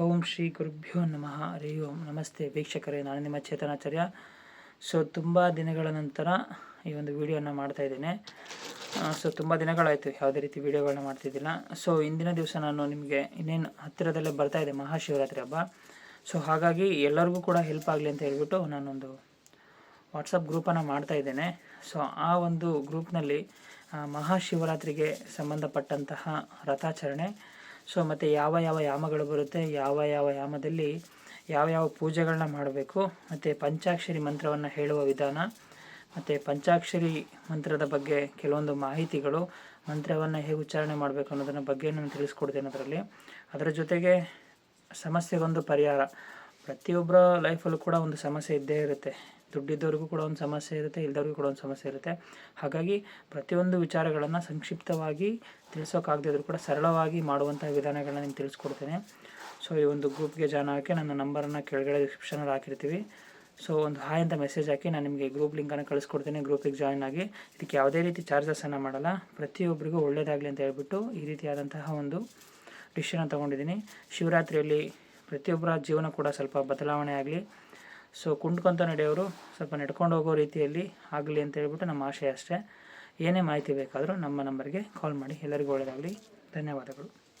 ಓಂ ಶ್ರೀ ಗುರುಭ್ಯೋ ನಮಃ. ಹರಿ ಓಂ. ನಮಸ್ತೆ ವೀಕ್ಷಕರೇ ನಾನು ನಿಮ್ಮ ಚೇತನಾಚಾರ್ಯ. ಸೊ ತುಂಬ ದಿನಗಳ ನಂತರ ಈ ಒಂದು ವಿಡಿಯೋನ ಮಾಡ್ತಾ ಇದ್ದೇನೆ. ಸೊ ತುಂಬ ದಿನಗಳಾಯಿತು, ಯಾವುದೇ ರೀತಿ ವಿಡಿಯೋಗಳನ್ನ ಮಾಡ್ತಿದ್ದಿಲ್ಲ. ಸೊ ಇಂದಿನ ದಿವಸ ನಾನು ನಿಮಗೆ ಇನ್ನೇನು ಹತ್ತಿರದಲ್ಲೇ ಬರ್ತಾ ಇದೆ ಮಹಾಶಿವರಾತ್ರಿ ಹಬ್ಬ. ಸೊ ಹಾಗಾಗಿ ಎಲ್ಲರಿಗೂ ಕೂಡ ಹೆಲ್ಪ್ ಆಗಲಿ ಅಂತ ಹೇಳ್ಬಿಟ್ಟು ನಾನೊಂದು ವಾಟ್ಸಪ್ ಗ್ರೂಪನ್ನು ಮಾಡ್ತಾ ಇದ್ದೇನೆ. ಸೊ ಆ ಒಂದು ಗ್ರೂಪ್ನಲ್ಲಿ ಮಹಾಶಿವರಾತ್ರಿಗೆ ಸಂಬಂಧಪಟ್ಟಂತಹ ರಥಾಚರಣೆ ಸೊ ಮತ್ತು ಯಾವ ಯಾವ ಯಾಮಗಳು ಬರುತ್ತೆ, ಯಾವ ಯಾವ ಯಾಮದಲ್ಲಿ ಯಾವ ಯಾವ ಪೂಜೆಗಳನ್ನ ಮಾಡಬೇಕು, ಮತ್ತು ಪಂಚಾಕ್ಷರಿ ಮಂತ್ರವನ್ನು ಹೇಳುವ ವಿಧಾನ, ಮತ್ತು ಪಂಚಾಕ್ಷರಿ ಮಂತ್ರದ ಬಗ್ಗೆ ಕೆಲವೊಂದು ಮಾಹಿತಿಗಳು, ಮಂತ್ರವನ್ನು ಹೇಗೆ ಉಚ್ಚಾರಣೆ ಮಾಡಬೇಕು ಅನ್ನೋದನ್ನ ಬಗ್ಗೆ ನಾನು ತಿಳಿಸ್ಕೊಡ್ತೇನೆ ಅದರಲ್ಲಿ. ಅದರ ಜೊತೆಗೆ ಸಮಸ್ಯೆಗೊಂದು ಪರಿಹಾರ. ಪ್ರತಿಯೊಬ್ಬರ ಲೈಫಲ್ಲೂ ಕೂಡ ಒಂದು ಸಮಸ್ಯೆ ಇದ್ದೇ ಇರುತ್ತೆ. ದುಡ್ಡಿದ್ದವ್ರಿಗೂ ಕೂಡ ಒಂದು ಸಮಸ್ಯೆ ಇರುತ್ತೆ, ಇಲ್ದವ್ರಿಗೂ ಕೂಡ ಒಂದು ಸಮಸ್ಯೆ ಇರುತ್ತೆ. ಹಾಗಾಗಿ ಪ್ರತಿಯೊಂದು ವಿಚಾರಗಳನ್ನು ಸಂಕ್ಷಿಪ್ತವಾಗಿ ತಿಳಿಸೋಕ್ಕಾಗದಿದ್ರು ಕೂಡ ಸರಳವಾಗಿ ಮಾಡುವಂಥ ವಿಧಾನಗಳನ್ನ ನಿಮ್ಗೆ ತಿಳಿಸ್ಕೊಡ್ತೇನೆ. ಸೊ ಈ ಒಂದು ಗ್ರೂಪ್ಗೆ ಜಾಯ್ನ್ ಆಗೋಕ್ಕೆ ನನ್ನ ನಂಬರನ್ನು ಕೆಳಗಡೆ ಡಿಸ್ಕ್ರಿಪ್ಷನಲ್ಲಿ ಹಾಕಿರ್ತೀವಿ. ಸೊ ಒಂದು ಹಾಯ್ ಅಂತ ಮೆಸೇಜ್ ಹಾಕಿ ನಾನು ನಿಮಗೆ ಗ್ರೂಪ್ ಲಿಂಕನ್ನು ಕಳಿಸ್ಕೊಡ್ತೇನೆ ಗ್ರೂಪಿಗೆ ಜಾಯ್ನ್ ಆಗಿ. ಇದಕ್ಕೆ ಯಾವುದೇ ರೀತಿ ಚಾರ್ಜಸನ್ನು ಮಾಡಲ್ಲ. ಪ್ರತಿಯೊಬ್ಬರಿಗೂ ಒಳ್ಳೆಯದಾಗಲಿ ಅಂತ ಹೇಳ್ಬಿಟ್ಟು ಈ ರೀತಿಯಾದಂತಹ ಒಂದು ಡಿಶನ್ನು ತೊಗೊಂಡಿದ್ದೀನಿ. ಶಿವರಾತ್ರಿಯಲ್ಲಿ ಪ್ರತಿಯೊಬ್ಬರ ಜೀವನ ಕೂಡ ಸ್ವಲ್ಪ ಬದಲಾವಣೆ ಆಗಲಿ. ಸೊ ಕುಂಡ್ಕೊಂತ ನಡೆಯೋರು ಸ್ವಲ್ಪ ನಡ್ಕೊಂಡು ಹೋಗೋ ರೀತಿಯಲ್ಲಿ ಆಗಲಿ ಅಂತ ಹೇಳ್ಬಿಟ್ಟು ನಮ್ಮ ಆಶಯ ಅಷ್ಟೇ. ಏನೇ ಮಾಹಿತಿ ಬೇಕಾದರೂ ನಮ್ಮ ನಂಬರ್ಗೆ ಕಾಲ್ ಮಾಡಿ. ಎಲ್ಲರಿಗೂ ಒಳ್ಳೆಯದಾಗಲಿ. ಧನ್ಯವಾದಗಳು.